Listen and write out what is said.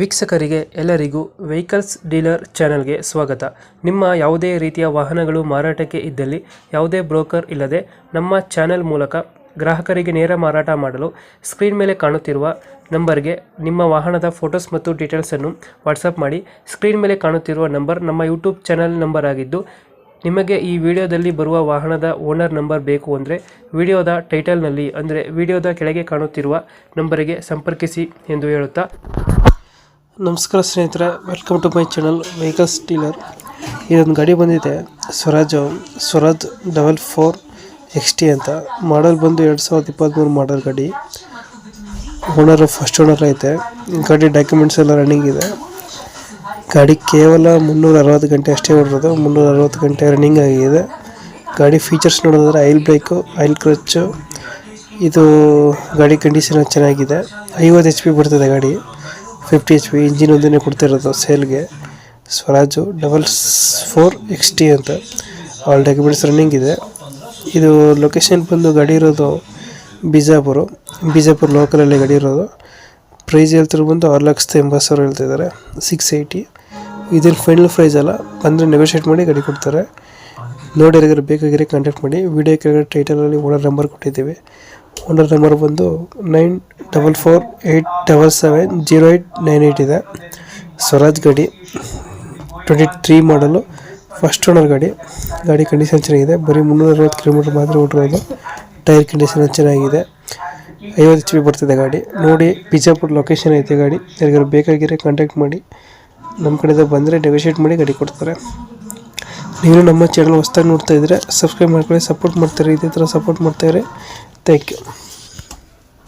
ವೀಕ್ಷಕರಿಗೆ ಎಲ್ಲರಿಗೂ vehicles dealer ಚಾನೆಲ್ಗೆ ಸ್ವಾಗತ. ನಿಮ್ಮ ಯಾವುದೇ ರೀತಿಯ ವಾಹನಗಳು ಮಾರಾಟಕ್ಕೆ ಇದ್ದಲ್ಲಿ, ಯಾವುದೇ ಬ್ರೋಕರ್ ಇಲ್ಲದೆ ನಮ್ಮ ಚಾನೆಲ್ ಮೂಲಕ ಗ್ರಾಹಕರಿಗೆ ನೇರ ಮಾರಾಟ ಮಾಡಲು ಸ್ಕ್ರೀನ್ ಮೇಲೆ ಕಾಣುತ್ತಿರುವ ನಂಬರ್ಗೆ ನಿಮ್ಮ ವಾಹನದ ಫೋಟೋಸ್ ಮತ್ತು ಡೀಟೇಲ್ಸನ್ನು ವಾಟ್ಸಪ್ ಮಾಡಿ. ಸ್ಕ್ರೀನ್ ಮೇಲೆ ಕಾಣುತ್ತಿರುವ ನಂಬರ್ ನಮ್ಮ ಯೂಟ್ಯೂಬ್ ಚಾನೆಲ್ ನಂಬರ್ ಆಗಿದ್ದು, ನಿಮಗೆ ಈ ವಿಡಿಯೋದಲ್ಲಿ ಬರುವ ವಾಹನದ ಓನರ್ ನಂಬರ್ ಬೇಕು ಅಂದರೆ ವಿಡಿಯೋದ ಟೈಟಲ್ನಲ್ಲಿ ಅಂದರೆ ವಿಡಿಯೋದ ಕೆಳಗೆ ಕಾಣುತ್ತಿರುವ ನಂಬರಿಗೆ ಸಂಪರ್ಕಿಸಿ ಎಂದು ಹೇಳುತ್ತಾ ನಮಸ್ಕಾರ ಸ್ನೇಹಿತರೆ welcome to my channel vehicles dealer ಇದೊಂದು ಗಾಡಿ ಬಂದಿದೆ Swaraj Swaraj double four X T ಅಂತ. ಮಾಡಲ್ ಬಂದು ಎರಡು ಸಾವಿರದ ಇಪ್ಪತ್ತ್ಮೂರು ಮಾಡಲ್ ಗಾಡಿ. ಓನರ್ ಫಸ್ಟ್ ಓನರ್ ಐತೆ. ಗಾಡಿ ಡಾಕ್ಯುಮೆಂಟ್ಸ್ ಎಲ್ಲ ರನ್ನಿಂಗ್ ಇದೆ. ಗಾಡಿ ಕೇವಲ ಮುನ್ನೂರ ಅರವತ್ತು ಗಂಟೆ ಅಷ್ಟೇ ಓಡಿರೋದು, ಮುನ್ನೂರ ಅರವತ್ತು ಗಂಟೆ ರನ್ನಿಂಗ್ ಆಗಿದೆ. ಗಾಡಿ ಫೀಚರ್ಸ್ ನೋಡೋದಾದ್ರೆ ಆಯಿಲ್ ಬ್ರೇಕು ಆಯಿಲ್ ಕ್ರಚ್ಚು ಇದು ಗಾಡಿ ಕಂಡೀಷನ್ ಚೆನ್ನಾಗಿದೆ. ಐವತ್ತು ಎಚ್ ಪಿ ಬರ್ತದೆ ಗಾಡಿ. ಫಿಫ್ಟಿ ಎಚ್ ಪಿ ಇಂಜಿನ್ ಒಂದೇ ಕೊಡ್ತಿರೋದು ಸೇಲ್ಗೆ. Swaraj double four X T ಅಂತ. ಆಲ್ ಡಾಕ್ಯುಮೆಂಟ್ಸ್ ರನ್ನಿಂಗ್ ಇದೆ. ಇದು ಲೊಕೇಶನ್ ಬಂದು ಗಾಡಿ ಇರೋದು ಬಿಜಾಪುರ. ಬಿಜಾಪುರ ಲೋಕಲಲ್ಲಿ ಗಾಡಿ ಇರೋದು. ಪ್ರೈಸ್ ಹೇಳ್ತಿರೋ ಬಂದು ಆರು ಲಕ್ಷದ ಎಂಬತ್ತು ಸಾವಿರ ಹೇಳ್ತಿದ್ದಾರೆ. ಸಿಕ್ಸ್ ಏಯ್ಟಿ ಇದೇನು ಫೈನಲ್ ಪ್ರೈಸ್ ಅಲ್ಲ. ಬಂದರೆ ನೆಗೋಷಿಯೇಟ್ ಮಾಡಿ ಗಾಡಿ ಕೊಡ್ತಾರೆ. ನೋಡಿ ಯಾರಿಗಾರು ಬೇಕಾಗಿರೋ ಕಾಂಟ್ಯಾಕ್ಟ್ ಮಾಡಿ. ವಿಡಿಯೋ ಕೆಳಗಡೆ ಟೈಟಲಲ್ಲಿ ಓನರ್ ನಂಬರ್ ಕೊಟ್ಟಿದ್ದೀವಿ. ಓನರ್ ನಂಬರ್ ಬಂದು nine double four eight double seven zero eight nine eight ಇದೆ. ಸ್ವರಾಜ್ ಗಾಡಿ ಟ್ವೆಂಟಿ ತ್ರೀ ಮಾಡಲು ಫಸ್ಟ್ ಓನರ್ ಗಾಡಿ. ಗಾಡಿ ಕಂಡೀಷನ್ ಚೆನ್ನಾಗಿದೆ. ಬರೀ ಮುನ್ನೂರ ಅರವತ್ತು ಕಿಲೋಮೀಟ್ರ್ ಮಾತ್ರ ಓಡಿರೋದು. ಟೈರ್ ಕಂಡೀಷನ್ ಚೆನ್ನಾಗಿದೆ. ಐವತ್ತು ಎಚ್ ಪಿ ಬರ್ತಿದೆ ಗಾಡಿ. ನೋಡಿ ಬಿಜಾಪುರ ಲೊಕೇಶನ್ ಐತೆ ಗಾಡಿ. ಯಾರಿಗಾರು ಬೇಕಾಗಿರೋ ಕಾಂಟ್ಯಾಕ್ಟ್ ಮಾಡಿ. ನಮ್ಮ ಕಡೆಯಿಂದ ಬಂದರೆ ನೆಗೋಷಿಯೇಟ್ ಮಾಡಿ ಗಾಡಿ ಕೊಡ್ತಾರೆ. ನೀವು ನಮ್ಮ ಚಾನಲ್ ಹೊಸ್ದಾಗಿ ನೋಡ್ತಾ ಇದ್ದರೆ ಸಬ್ಸ್ಕ್ರೈಬ್ ಮಾಡ್ಕೊಳ್ಳಿ ಸಪೋರ್ಟ್ ಮಾಡ್ತಾರೆ. ಇದೇ ಥರ ಸಪೋರ್ಟ್ ಮಾಡ್ತಾಯಿರಿ ಥ್ಯಾಂಕ್ ಯು